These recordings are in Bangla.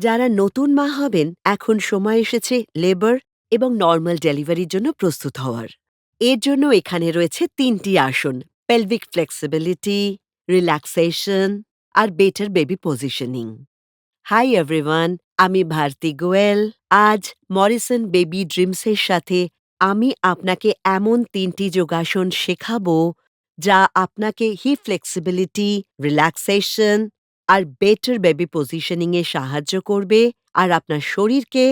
যারা নতুন মা হবেন, এখন সময় এসেছে লেবার এবং নর্মাল ডেলিভারির জন্য প্রস্তুত হওয়ার। এর জন্য এখানে রয়েছে তিনটি আসন পেলভিক ফ্লেক্সিবিলিটি রিল্যাক্সেশন আর better baby positioning hi everyone আমি ভারতী গোয়েল। আজ মরিসন বেবি ড্রিমসের সাথে আমি আপনাকে এমন তিনটি যোগাসন শেখাবো যা আপনাকে হি ফ্লেক্সিবিলিটি রিল্যাক্সেশন আর বেটার বেবি পজিশনিংয়ে সাহায্য করবে আর আপনার শরীরকে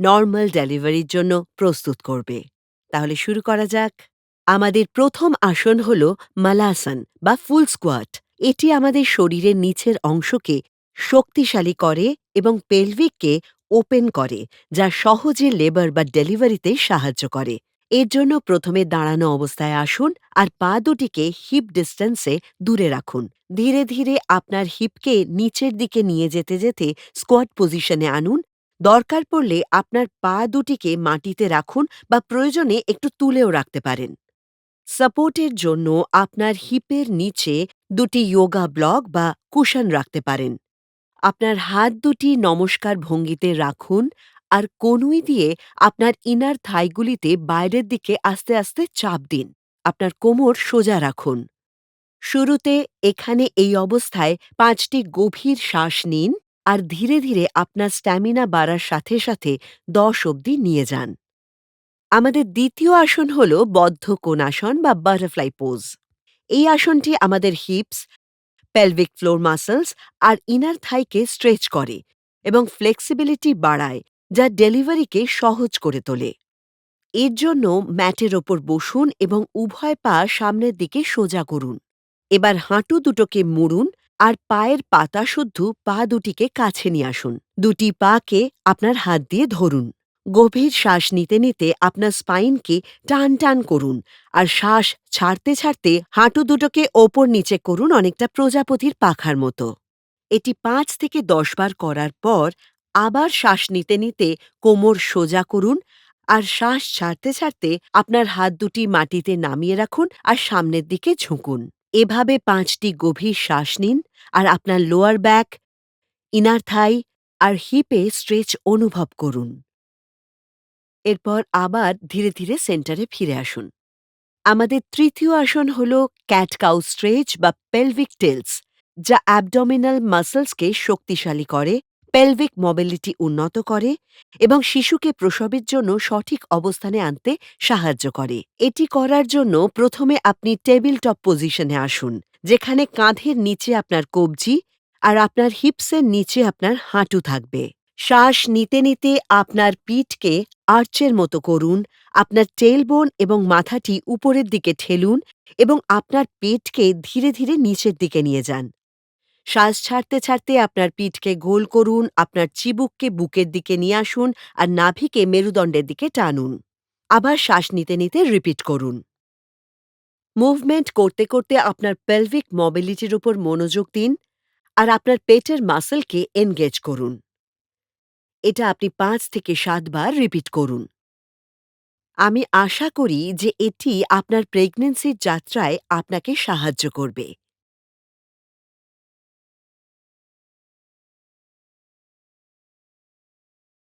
নর্মাল ডেলিভারির জন্য প্রস্তুত করবে। তাহলে শুরু করা যাক। আমাদের প্রথম আসন হল মালাসন বা ফুল স্কোয়াট। এটি আমাদের শরীরের নিচের অংশকে শক্তিশালী করে এবং পেলভিককে ওপেন করে, যা সহজে লেবার বা ডেলিভারিতে সাহায্য করে। এর জন্য প্রথমে দাঁড়ানো অবস্থায় আসুন আর পা দুটিকে হিপ ডিস্টেন্সে দূরে রাখুন। ধীরে ধীরে আপনার হিপকে নিচের দিকে নিয়ে যেতে যেতে স্কোয়াট পজিশনে আনুন। দরকার পড়লে আপনার পা দুটিকে মাটিতে রাখুন বা প্রয়োজনে একটু তুলেও রাখতে পারেন। সাপোর্টের জন্য আপনার হিপের নিচে দুটি যোগা ব্লক বা কুশন রাখতে পারেন। আপনার হাত দুটি নমস্কার ভঙ্গিতে রাখুন আর কনুই দিয়ে আপনার ইনার থাইগুলিতে বাইরের দিকে আস্তে আস্তে চাপ দিন। আপনার কোমর সোজা রাখুন। শুরুতে এখানে এই অবস্থায় পাঁচটি গভীর শ্বাস নিন আর ধীরে ধীরে আপনার স্ট্যামিনা বাড়ার সাথে সাথে দশ অবধি নিয়ে যান। আমাদের দ্বিতীয় আসন হল বদ্ধ কোণাসন বা বাটারফ্লাই পোজ এই আসনটি আমাদের হিপস পেলভিক ফ্লোর মাসলস আর ইনার থাইকে স্ট্রেচ করে এবং ফ্লেক্সিবিলিটি বাড়ায়। যা ডেলিভারিকে সহজ করে তোলে। এর জন্য ম্যাটের ওপর বসুন এবং উভয় পা সামনের দিকে সোজা করুন। এবার হাঁটু দুটোকে মুড়ুন আর পায়ের পাতা শুদ্ধ পা দুটিকে কাছে নিয়ে আসুন। দুটি পাকে আপনার হাত দিয়ে ধরুন। গভীর শ্বাস নিতে নিতে আপনার স্পাইনকে টান টান করুন আর শ্বাস ছাড়তে ছাড়তে হাঁটু দুটোকে ওপর নিচে করুন অনেকটা প্রজাপতির পাখার মতো। এটি পাঁচ থেকে দশ বার করার পর আবার শ্বাস নিতে নিতে কোমর সোজা করুন আর শ্বাস ছাড়তে ছাড়তে আপনার হাত দুটি মাটিতে নামিয়ে রাখুন আর সামনের দিকে ঝুঁকুন। এভাবে পাঁচটি গভীর শ্বাস নিন আর আপনার লোয়ার ব্যাক ইনার থাই আর হিপে স্ট্রেচ অনুভব করুন। এরপর আবার ধীরে ধীরে সেন্টারে ফিরে আসুন। আমাদের তৃতীয় আসন হল ক্যাট কাউ স্ট্রেচ বা পেলভিক টেলস যা অ্যাবডোমিনাল মাসলসকে শক্তিশালী করে পেলভিক মোবিলিটি উন্নত করে এবং শিশুকে প্রসবের জন্য সঠিক অবস্থানে আনতে সাহায্য করে। এটি করার জন্য প্রথমে আপনি টেবিল টপ পজিশনে আসুন, যেখানে কাঁধের নিচে আপনার কবজি আর আপনার হিপসের নিচে আপনার হাঁটু থাকবে। শ্বাস নিতে নিতে আপনার পিঠকে আর্চের মতো করুন, আপনার টেলবোন এবং মাথাটি উপরের দিকে ঠেলুন এবং আপনার পেটকে ধীরে ধীরে নিচের দিকে নিয়ে যান। শ্বাস ছাড়তে ছাড়তে আপনার পিঠকে গোল করুন, আপনার চিবুককে বুকের দিকে নিয়ে আসুন আর নাভিকে মেরুদণ্ডের দিকে টানুন। আবার শ্বাস নিতে নিতে রিপিট করুন। মুভমেন্ট করতে করতে আপনার পেলভিক মোবিলিটির উপর মনোযোগ দিন আর আপনার পেটের মাসেলকে এনগেজ করুন। এটা আপনি পাঁচ থেকে সাতবার রিপিট করুন। আমি আশা করি যে এটি আপনার প্রেগনেন্সির যাত্রায় আপনাকে সাহায্য করবে।